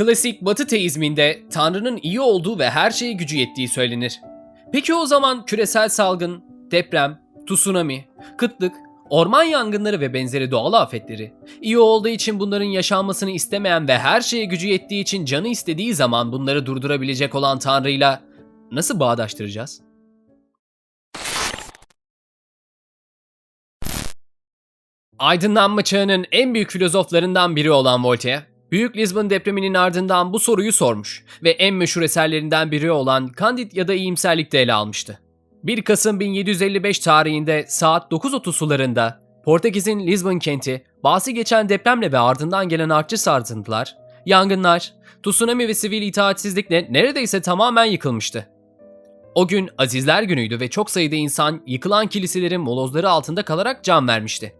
Klasik Batı teizminde Tanrı'nın iyi olduğu ve her şeye gücü yettiği söylenir. Peki o zaman küresel salgın, deprem, tsunami, kıtlık, orman yangınları ve benzeri doğal afetleri, iyi olduğu için bunların yaşanmasını istemeyen ve her şeye gücü yettiği için canı istediği zaman bunları durdurabilecek olan Tanrı'yla nasıl bağdaştıracağız? Aydınlanma çağının en büyük filozoflarından biri olan Voltaire, Büyük Lisbon depreminin ardından bu soruyu sormuş ve en meşhur eserlerinden biri olan Candid ya da İyimserlik'te ele almıştı. 1 Kasım 1755 tarihinde saat 9.30 sularında Portekiz'in Lisbon kenti bahsi geçen depremle ve ardından gelen artçı sarsıntılar, yangınlar, tsunami ve sivil itaatsizlikle neredeyse tamamen yıkılmıştı. O gün Azizler Günü'ydü ve çok sayıda insan yıkılan kiliselerin molozları altında kalarak can vermişti.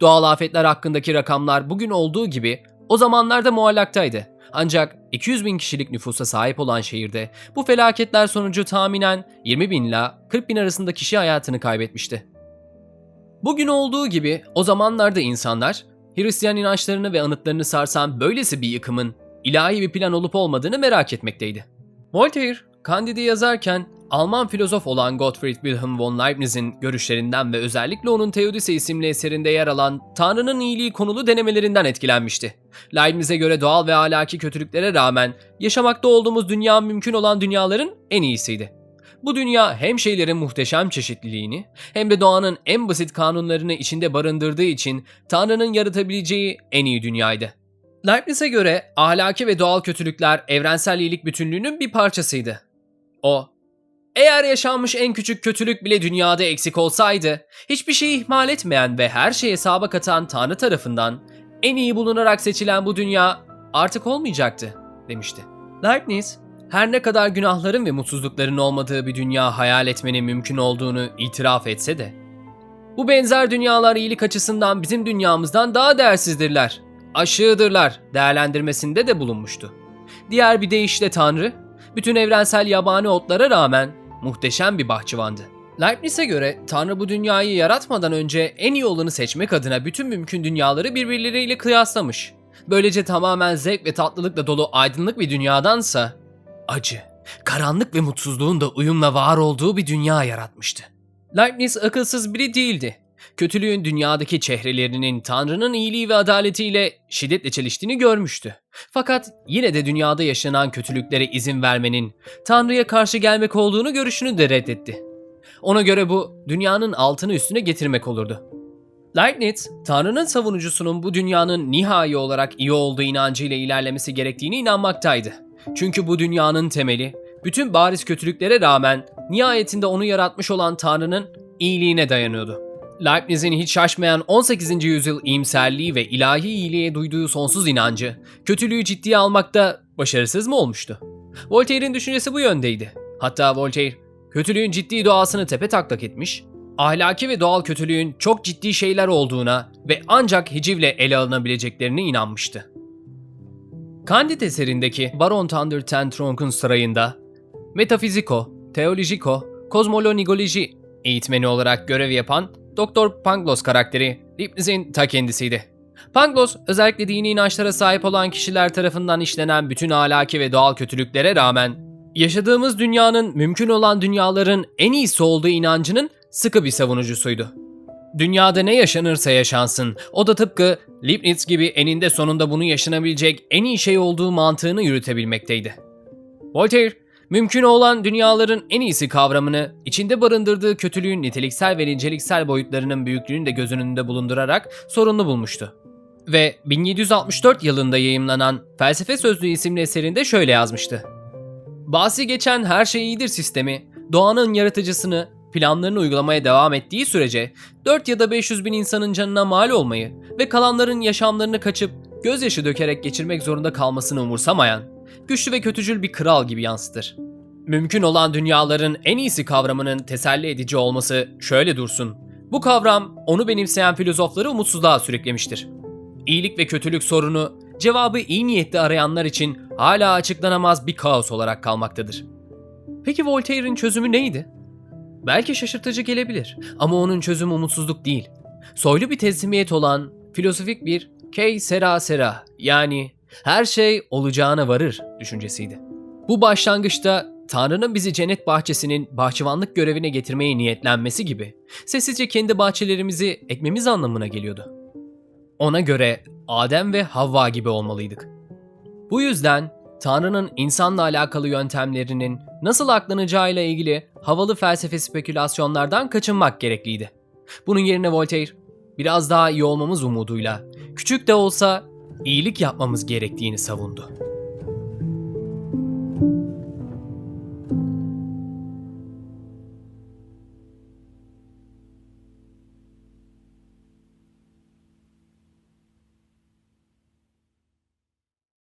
Doğal afetler hakkındaki rakamlar bugün olduğu gibi o zamanlarda muallaktaydı. Ancak 200 bin kişilik nüfusa sahip olan şehirde bu felaketler sonucu tahminen 20 bin ila 40 bin arasında kişi hayatını kaybetmişti. Bugün olduğu gibi o zamanlarda insanlar Hristiyan inançlarını ve anıtlarını sarsan böylesi bir yıkımın ilahi bir plan olup olmadığını merak etmekteydi. Voltaire, Candide yazarken Alman filozof olan Gottfried Wilhelm von Leibniz'in görüşlerinden ve özellikle onun Theodise isimli eserinde yer alan Tanrı'nın iyiliği konulu denemelerinden etkilenmişti. Leibniz'e göre doğal ve ahlaki kötülüklere rağmen yaşamakta olduğumuz dünya mümkün olan dünyaların en iyisiydi. Bu dünya hem şeylerin muhteşem çeşitliliğini hem de doğanın en basit kanunlarını içinde barındırdığı için Tanrı'nın yaratabileceği en iyi dünyaydı. Leibniz'e göre ahlaki ve doğal kötülükler evrensel iyilik bütünlüğünün bir parçasıydı. O, eğer yaşanmış en küçük kötülük bile dünyada eksik olsaydı, hiçbir şeyi ihmal etmeyen ve her şeye hesaba katan Tanrı tarafından en iyi bulunarak seçilen bu dünya artık olmayacaktı, demişti. Leibniz, her ne kadar günahların ve mutsuzlukların olmadığı bir dünya hayal etmenin mümkün olduğunu itiraf etse de, bu benzer dünyalar iyilik açısından bizim dünyamızdan daha değersizdirler, aşığıdırlar değerlendirmesinde de bulunmuştu. Diğer bir deyişle Tanrı, bütün evrensel yabani otlara rağmen muhteşem bir bahçıvandı. Leibniz'e göre Tanrı bu dünyayı yaratmadan önce en iyi olanı seçmek adına bütün mümkün dünyaları birbirleriyle kıyaslamış. Böylece tamamen zevk ve tatlılıkla dolu aydınlık bir dünyadansa acı, karanlık ve mutsuzluğun da uyumla var olduğu bir dünya yaratmıştı. Leibniz akılsız biri değildi. Kötülüğün dünyadaki çehrelerinin Tanrı'nın iyiliği ve adaletiyle şiddetle çeliştiğini görmüştü. Fakat yine de dünyada yaşanan kötülüklere izin vermenin Tanrı'ya karşı gelmek olduğunu görüşünü de reddetti. Ona göre bu dünyanın altını üstüne getirmek olurdu. Leibniz, Tanrı'nın savunucusunun bu dünyanın nihai olarak iyi olduğu inancıyla ilerlemesi gerektiğini inanmaktaydı. Çünkü bu dünyanın temeli, bütün bariz kötülüklere rağmen nihayetinde onu yaratmış olan Tanrı'nın iyiliğine dayanıyordu. Leibniz'in hiç şaşmayan 18. yüzyıl iyimserliği ve ilahi iyiliğe duyduğu sonsuz inancı, kötülüğü ciddiye almakta başarısız mı olmuştu? Voltaire'in düşüncesi bu yöndeydi. Hatta Voltaire, kötülüğün ciddi doğasını tepe taklak etmiş, ahlaki ve doğal kötülüğün çok ciddi şeyler olduğuna ve ancak hicivle ele alınabileceklerine inanmıştı. Candide eserindeki Baron Thunder Ten Tronk'un sarayında metafiziko, teolojiko, kozmolonigoloji eğitmeni olarak görev yapan Doktor Pangloss karakteri Leibniz'in ta kendisiydi. Pangloss özellikle dini inançlara sahip olan kişiler tarafından işlenen bütün ahlaki ve doğal kötülüklere rağmen yaşadığımız dünyanın mümkün olan dünyaların en iyisi olduğu inancının sıkı bir savunucusuydu. Dünyada ne yaşanırsa yaşansın, o da tıpkı Leibniz gibi eninde sonunda bunu yaşanabilecek en iyi şey olduğu mantığını yürütebilmekteydi. Voltaire, mümkün olan dünyaların en iyisi kavramını içinde barındırdığı kötülüğün niteliksel ve niceliksel boyutlarının büyüklüğünü de göz önünde bulundurarak sorunlu bulmuştu. Ve 1764 yılında yayımlanan Felsefe Sözlüğü isimli eserinde şöyle yazmıştı. Bahsi geçen her şey iyidir sistemi, doğanın yaratıcısını, planlarını uygulamaya devam ettiği sürece 4 ya da 500 bin insanın canına mal olmayı ve kalanların yaşamlarını kaçıp gözyaşı dökerek geçirmek zorunda kalmasını umursamayan, güçlü ve kötücül bir kral gibi yansıtır. Mümkün olan dünyaların en iyisi kavramının teselli edici olması şöyle dursun. Bu kavram onu benimseyen filozofları umutsuzluğa sürüklemiştir. İyilik ve kötülük sorunu cevabı iyi niyetli arayanlar için hala açıklanamaz bir kaos olarak kalmaktadır. Peki Voltaire'in çözümü neydi? Belki şaşırtıcı gelebilir ama onun çözümü umutsuzluk değil. Soylu bir teslimiyet olan filosofik bir key sera sera yani Her şey olacağına varır düşüncesiydi. Bu başlangıçta Tanrı'nın bizi cennet bahçesinin bahçıvanlık görevine getirmeye niyetlenmesi gibi sessizce kendi bahçelerimizi ekmemiz anlamına geliyordu. Ona göre Adem ve Havva gibi olmalıydık. Bu yüzden Tanrı'nın insanla alakalı yöntemlerinin nasıl aklanacağıyla ilgili havalı felsefe spekülasyonlardan kaçınmak gerekliydi. Bunun yerine Voltaire, biraz daha iyi olmamız umuduyla, küçük de olsa iyilik yapmamız gerektiğini savundu.